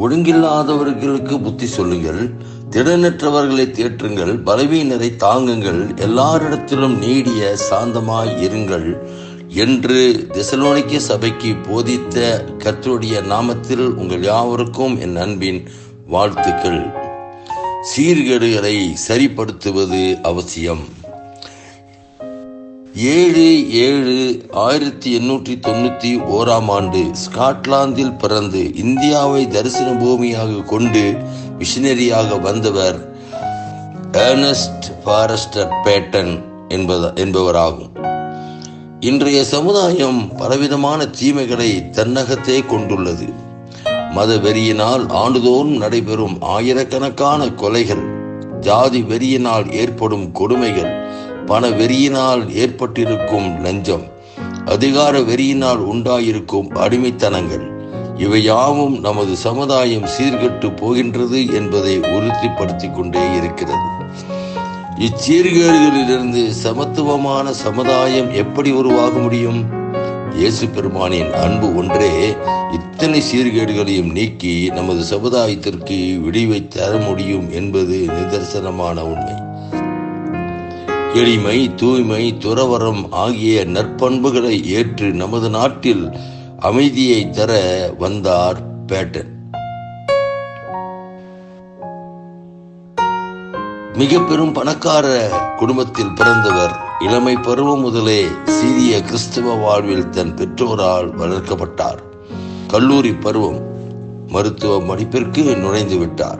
ஒழுங்கில்லாதவர்களுக்கு புத்தி சொல்லுங்கள் திடனற்றவர்களை தேற்றுங்கள் பலவீனரை தாங்குங்கள் எல்லாரிடத்திலும் நீடிய சாந்தமாய் இருங்கள் என்று திசலோனிக்க சபைக்கு போதித்த கர்த்தருடைய நாமத்தில் உங்கள் யாவருக்கும் என் அன்பின் வாழ்த்துக்கள். சீர்கேடுகளை சரிப்படுத்துவது அவசியம். ஏழு ஏழு ஆயிரத்தி எண்ணூற்றி தொண்ணூத்தி ஓராம் ஆண்டு ஸ்காட்லாந்தில் பிறந்து இந்தியாவை தரிசன பூமியாக கொண்டு மிஷினரியாக வந்தவர் ஏர்னஸ்ட் ஃபாரஸ்டர் பேட்டன் என்பத என்பவராகும். இன்றைய சமுதாயம் பலவிதமான தீமைகளை தன்னகத்தே கொண்டுள்ளது. மத வெறியினால் ஆண்டுதோறும் நடைபெறும் ஆயிரக்கணக்கான கொலைகள் ஜாதி வெறியினால் ஏற்படும் கொடுமைகள் பண வெறியினால் ஏற்பட்டிருக்கும் லஞ்சம் அதிகார வெறியினால் உண்டாயிருக்கும் அடிமைத்தனங்கள். இவை யாவும் நமது சமுதாயம் சீர்கட்டு போகின்றது என்பதை உறுதிப்படுத்திக் கொண்டே இருக்கிறது. இச்சீர்கேடுகளிலிருந்து சமத்துவமான சமுதாயம் எப்படி உருவாக முடியும்? இயேசு பெருமானின் அன்பு ஒன்றே இத்தனை சீர்கேடுகளையும் நீக்கி நமது சமுதாயத்திற்கு விடிவை தர முடியும் என்பது நிதர்சனமான உண்மை. எளிமை தூய்மை துறவரம் ஆகிய நற்பண்புகளை ஏற்று நமது நாட்டில் அமைதியை தர வந்தார் பேட்டன். மிக பெரும் பணக்கார குடும்பத்தில் பிறந்தவர் இளமை பருவம் முதலே சீரிய கிறிஸ்தவ வாழ்வில் தன் பெற்றோரால் வளர்க்கப்பட்டார். கல்லூரி பருவம் மருத்துவ படிப்பிற்கு நுழைந்து விட்டார்.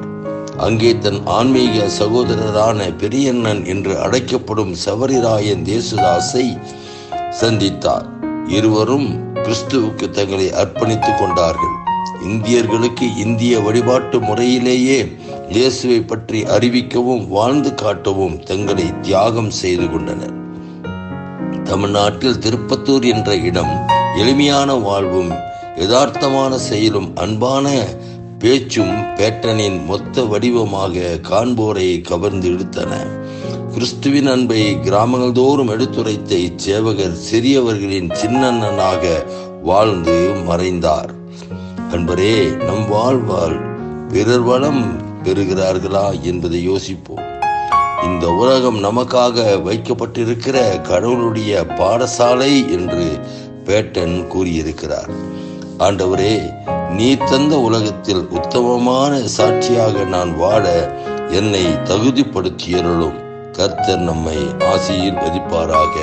அங்கே தன் ஆன்மீக சகோதரரான பெரியண்ணன் என்று அழைக்கப்படும் சவரிராயன் தேசுதாஸை சந்தித்தார். இருவரும் கிறிஸ்துவுக்கு தங்களை அர்ப்பணித்துக் கொண்டார்கள். இந்தியர்களுக்கு இந்திய வழிபாட்டு முறையிலேயே இயேசுவை பற்றி அறிவிக்கவும் வாழ்ந்து காட்டவும் தங்களை தியாகம் செய்து கொண்டனர். தமிழ்நாட்டில் திருப்பத்தூர் என்ற இடம் எளிமையான வாழ்வும் யதார்த்தமான செயலும் அன்பான பேச்சும் பேட்டனின் மொத்த வடிவமாக காண்போரை கவர்ந்து இழுத்தன. கிறிஸ்துவின் அன்பை கிராமங்கள் தோறும் எடுத்துரைத்த இச்சேவகர் சிறியவர்களின் சின்னண்ணனாக வாழ்ந்து மறைந்தார். அன்பரே நம் வாழ்வால் பிறர் வளம் பெறுகிறார்களா என்பதை யோசிப்போம். இந்த உலகம் நமக்காக வைக்கப்பட்டிருக்கிற கடவுளுடைய பாடசாலை என்று பேட்டன் கூறியிருக்கிறார். ஆண்டவரே நீ தந்த உலகத்தில் உத்தமமான சாட்சியாக நான் வாழ என்னை தகுதிப்படுத்தியருளும். கர்த்தர் நம்மை ஆசியில் மதிப்பாராக